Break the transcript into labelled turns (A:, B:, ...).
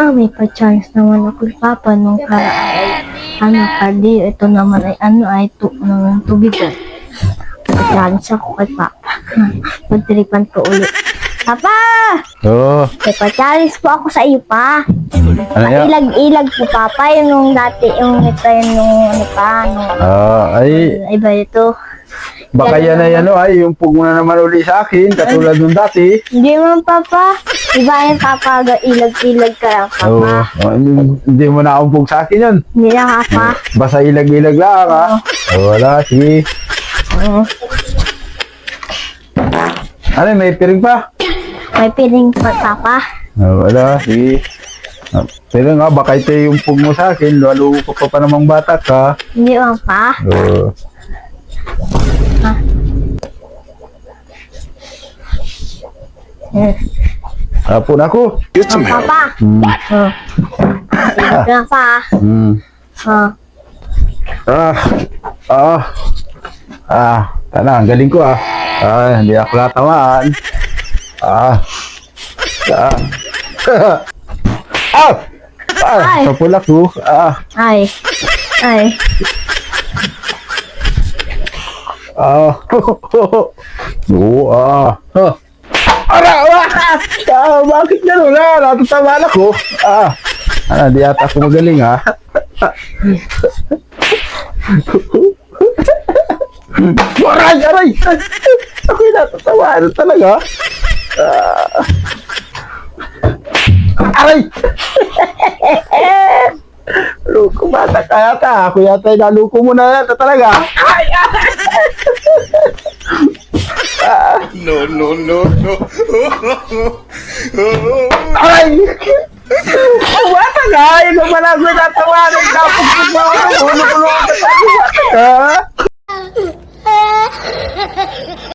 A: Ah, may pa-chance naman ako Papa nung karaan ay ano kadi, ito naman ay ano ay tu ng tubig ay. Pa-chance ako kay Papa. Magtripan ko ulit. Papa!
B: Oo.
A: May pa-challenge po ako sa iyo pa.
B: Ano yan?
A: Ilag-ilag po Papa, yung nung dati, yung ito yung nung ano pa, nung
B: Ah, ay,
A: iba ito.
B: Baka yan ay ano ay, yung pug mo na naman uli sa akin, katulad nung dati.
A: Hindi man Papa. Iba yan Papa, ilag-ilag ka lang
B: Oo.
A: Papa.
B: Oh, hindi, mo na umpog sa akin yun.
A: Hindi na Papa.
B: Basta ilag-ilag lang ha. Oh, wala, sige.
A: Oo.
B: Ano, may piring pa?
A: May piling pa Papa.
B: Oh, wala, sige. Ah, Pero nga, baka ito yung pug mo sa akin, lalo ko pa pa namang bata ka.
A: Hindi man pa.
B: Oo.
A: Hmm.
B: Hapon ako.
A: Oh, Papa.
B: Hmm.
A: Oh. Ilag na pa.
B: Hmm.
A: Oh.
B: Ah. Ah. Ah. Tana, ang galing ko ah. Ah, hindi ako natamaan. Ah. Ah. ah. Ah,
A: Ay.
B: kapula ko. Ah.
A: Ay. Ay.
B: Ah. Oo, ah. Ara, ah, ah, bakit gano'n na? Natatamaan ako. Ah. Ah, di ata ako magaling ah. Aray, aray! Ako yung natatamaan talaga. Ah. Aray! Luko bata ka yata. Ako yata yung naluko mo na yata talaga. Ay!
C: No, no, no, no.
B: Ay! Ang bata ka! Ikaw pala ako natawanan. Tapos ko ba ako? Ulo-ulo ka tayo. Ha?